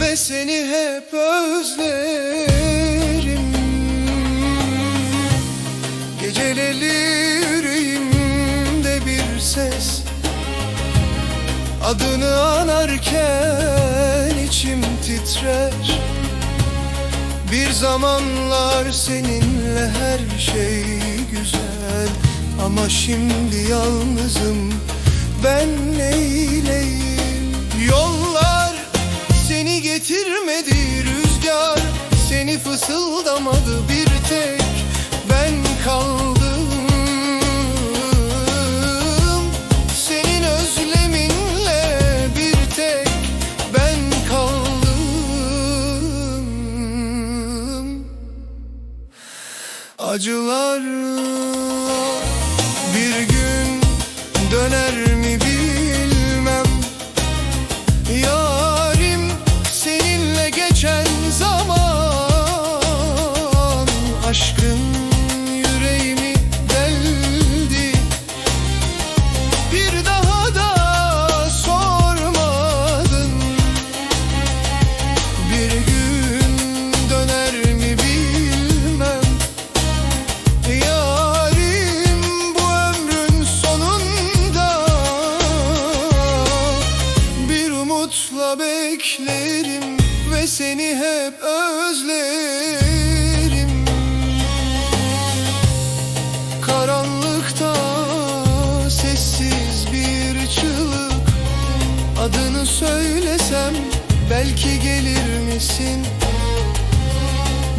ve seni hep özlerim. Geceleri yüreğimde bir ses Adını anarken içim titrer. Bir zamanlar seninle her şey güzel Ama şimdi yalnızım Seni fısıldamadı bir tek ben kaldım. Senin özleminle bir tek ben kaldım. Acılar Aşkın yüreğimi deldi. Bir daha da sormadın. Bir gün döner mi bilmem. Yarim bu ömrün sonunda. Bir umutla beklerim ve seni hep özlerim belki gelir misin?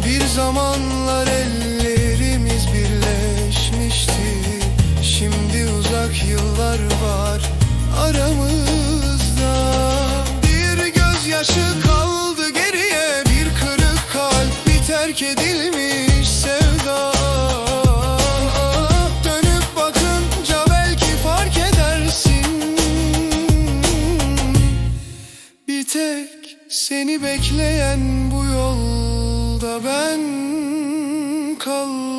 Bir zamanlar ellerimiz birleşmişti Şimdi uzak yıllar var aramızda Bir gözyaşı seni bekleyen bu yolda ben kaldım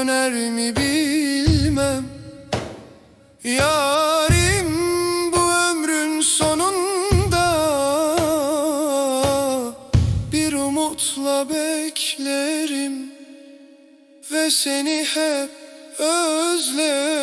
döner mi bilmem. Yarim bu ömrün sonunda. Bir umutla beklerim Ve seni hep özlerim